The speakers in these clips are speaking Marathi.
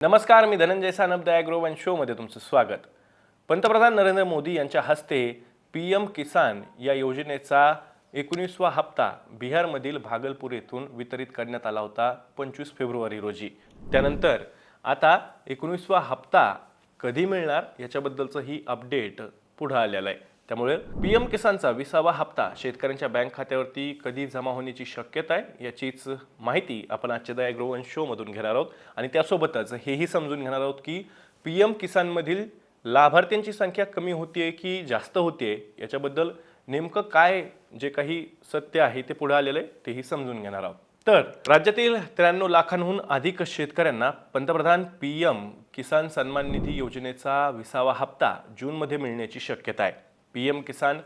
नमस्कार मी Dhananjay Sanap the agro one शोमध्ये तुमचं स्वागत. पंतप्रधान नरेंद्र मोदी यांच्या हस्ते पी एम किसान या योजनेचा एकोणीसवा हप्ता बिहारमधील भागलपूर येथून वितरित करण्यात आला होता पंचवीस फेब्रुवारी रोजी. त्यानंतर आता एकोणीसवा हप्ता कधी मिळणार याच्याबद्दलचं ही अपडेट पुढं आलेलं आहे. त्यामुळे पी एम किसानचा विसावा हप्ता शेतकऱ्यांच्या बँक खात्यावरती कधी जमा होण्याची शक्यता आहे याचीच माहिती आपण आजच्या दया ग्रोवन शोमधून घेणार आहोत. आणि त्यासोबतच हेही समजून घेणार आहोत की पी एम किसानमधील लाभार्थ्यांची संख्या कमी होतीये की जास्त होतीये याच्याबद्दल नेमकं काय जे काही सत्य आहे ते पुढे आलेलं आहे तेही समजून घेणार आहोत. तर राज्यातील त्र्याण्णव लाखांहून अधिक शेतकऱ्यांना पंतप्रधान पी एम किसान सन्मान निधी योजनेचा विसावा हप्ता जूनमध्ये मिळण्याची शक्यता आहे. पी एम किसान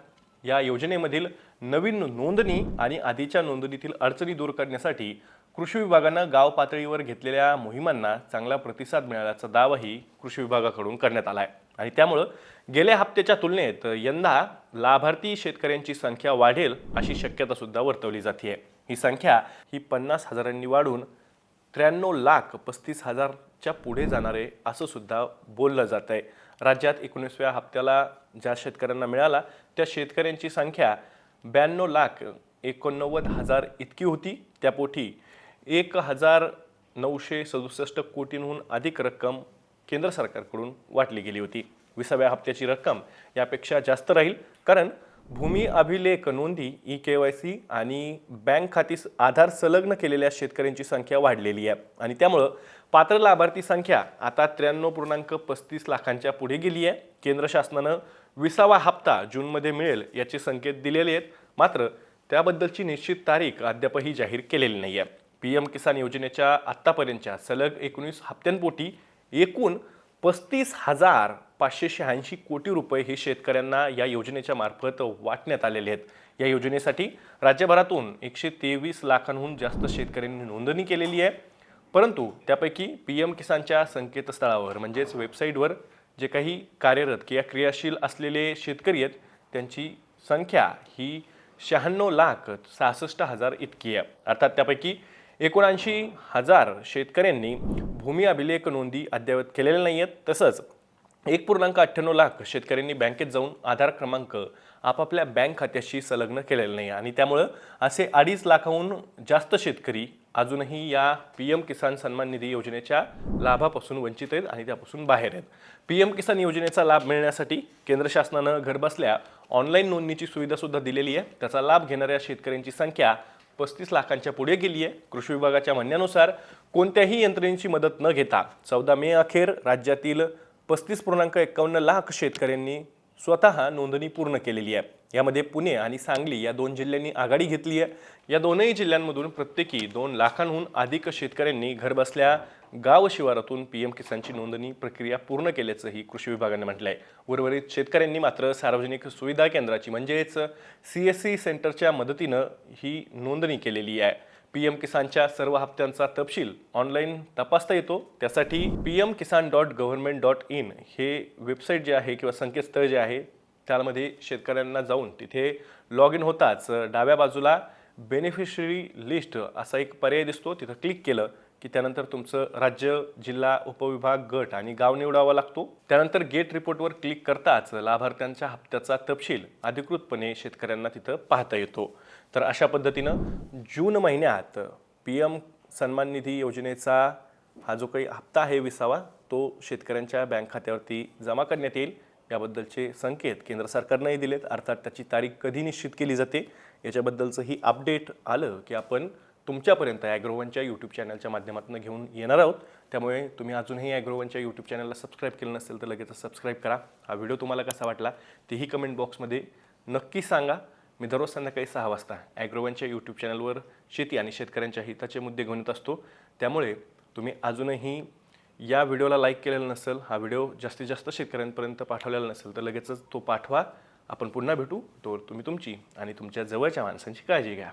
या योजनेमधील नवीन नोंदणी आणि आधीच्या नोंदणीतील अडचणी दूर करण्यासाठी कृषी विभागानं गाव पातळीवर घेतलेल्या मोहिमांना चांगला प्रतिसाद मिळाल्याचा दावाही कृषी विभागाकडून करण्यात आला आहे आणि त्यामुळं गेल्या हप्त्याच्या तुलनेत यंदा लाभार्थी शेतकऱ्यांची संख्या वाढेल अशी शक्यता सुद्धा वर्तवली जाते ही संख्या ही पन्नास हजारांनी वाढून त्र्याण्णव लाख पस्तीस हजारच्या पुढे जाणारे असं सुद्धा बोललं जात आहे राज्यात एकोणीसव्या हप्त्याला ज्या शेतकऱ्यांना मिळाला त्या शेतकऱ्यांची संख्या ब्याण्णव लाख एकोणनव्वद हजार इतकी होती. त्यापोटी एक हजार नऊशे सदुसष्ट कोटींहून अधिक रक्कम केंद्र सरकारकडून वाटली गेली होती. विसाव्या हप्त्याची रक्कम यापेक्षा जास्त राहील कारण भूमी अभिलेख नोंदी ई के वाय सी आणि बँक खाती आधार संलग्न केलेल्या शेतकऱ्यांची संख्या वाढलेली आहे. आणि त्यामुळं पात्र लाभार्थी संख्या आता त्र्याण्णव पूर्णांक पस्तीस लाखांच्या पुढे गेली आहे. केंद्र शासनानं विसावा हप्ता जूनमध्ये मिळेल याचे संकेत दिलेले आहेत. मात्र त्याबद्दलची निश्चित तारीख अद्यापही जाहीर केलेली नाही आहे पी एम किसान योजनेच्या आत्तापर्यंतच्या सलग एकोणीस हप्त्यांपोटी एकूण पस्तीस हजार पाचशे शहाऐंशी कोटी रुपये हे शेतकऱ्यांना या योजनेच्या मार्फत वाटण्यात आलेले आहेत. या योजनेसाठी राज्यभरातून एकशे तेवीस लाखांहून जास्त शेतकऱ्यांनी नोंदणी केलेली आहे. परंतु त्यापैकी पी एम किसानच्या संकेतस्थळावर म्हणजेच वेबसाईटवर जे काही कार्यरत किंवा क्रियाशील असलेले शेतकरी आहेत त्यांची संख्या ही शहाण्णव लाख सहासष्ट हजार इतकी आहे. अर्थात त्यापैकी एकोणऐंशी हजार शेतकऱ्यांनी भूमी अभिलेख नोंदी अद्ययावत केलेल्या नाही आहेत तसंच एक पूर्णांक अठ्ठ्याण्णव लाख शेतकऱ्यांनी बँकेत जाऊन आधार क्रमांक आपापल्या बँक खात्याशी संलग्न केलेला नाही आणि त्यामुळं असे अडीच लाखाहून जास्त शेतकरी अजूनही या पी एम किसान सन्मान निधी योजनेच्या लाभापासून वंचित आहेत आणि त्यापासून बाहेर आहेत. पी एम किसान योजनेचा लाभ मिळण्यासाठी केंद्र शासनानं घरबसल्या ऑनलाईन नोंदणीची सुविधासुद्धा दिलेली आहे. त्याचा लाभ घेणाऱ्या शेतकऱ्यांची संख्या पस्तीस लाखांच्या पुढे गेली आहे. कृषी विभागाच्या म्हणण्यानुसार कोणत्याही यंत्रणेची मदत न घेता चौदा मे अखेर राज्यातील पस्तीस पूर्णांक एकावन्न लाख शेतकऱ्यांनी स्वतः नोंदणी पूर्ण केलेली आहे. यामध्ये पुणे आणि सांगली या दोन जिल्ह्यांनी आघाडी घेतली आहे. या दोनही जिल्ह्यांमधून प्रत्येकी दोन लाखांहून अधिक शेतकऱ्यांनी घरबसल्या गाव शिवारातून पी एम किसानची नोंदणी प्रक्रिया पूर्ण केल्याचंही कृषी विभागाने म्हटलं आहे उर्वरित शेतकऱ्यांनी मात्र सार्वजनिक सुविधा केंद्राची म्हणजेच सी एस सी सेंटरच्या मदतीनं ही नोंदणी केलेली आहे. पी एम किसानच्या सर्व हप्त्यांचा तपशील ऑनलाईन तपासता येतो. त्यासाठी P M Kisan dot government dot in हे वेबसाईट जे आहे किंवा संकेतस्थळ जे आहे त्यामध्ये शेतकऱ्यांना जाऊन तिथे लॉग इन होताच डाव्या बाजूला बेनिफिशरी लिस्ट असा एक पर्याय दिसतो. तिथं क्लिक केलं की त्यानंतर तुमचं राज्य जिल्हा उपविभाग गट आणि गाव निवडावा लागतो. त्यानंतर गेट रिपोर्टवर क्लिक करताच लाभार्थ्यांच्या हप्त्याचा तपशील अधिकृतपणे शेतकऱ्यांना तिथं पाहता येतो. तर अशा पद्धतीनं जून महिन्यात पी एम सन्मान निधी योजनेचा हा जो काही हप्ता आहे विसावा तो शेतकऱ्यांच्या बँक खात्यावरती जमा करण्यात येईल. याबद्दलचे संकेत केंद्र सरकारनंही दिलेत. अर्थात त्याची तारीख कधी निश्चित केली जाते? याच्याबद्दलचं ही अपडेट आलं की आपण तुमच्यापर्यंत ॲग्रोवनच्या यूट्यूब चॅनलच्या माध्यमातून घेऊन येणार आहोत. त्यामुळे तुम्ही अजूनही ॲग्रोवनच्या यूट्यूब चॅनलला सबस्क्राईब केलं नसेल तर लगेच सबस्क्राईब करा. हा व्हिडिओ तुम्हाला कसा वाटला तेही कमेंट बॉक्समध्ये नक्की सांगा. मी दररोज संध्याकाळी सहा वाजता ॲग्रोवनच्या यूट्यूब चॅनलवर शेती आणि शेतकऱ्यांच्या हिताचे मुद्दे घेऊन येत असतो. त्यामुळे तुम्ही अजूनही या व्हिडिओला लाईक केलेला नसेल हा व्हिडिओ जास्तीत जास्त शेतकऱ्यांपर्यंत पाठवलेला नसेल तर लगेचच तो पाठवा. आपण पुन्हा भेटू. तोवर तुम्ही तुमची आणि तुमच्या जवळच्या माणसांची काळजी घ्या.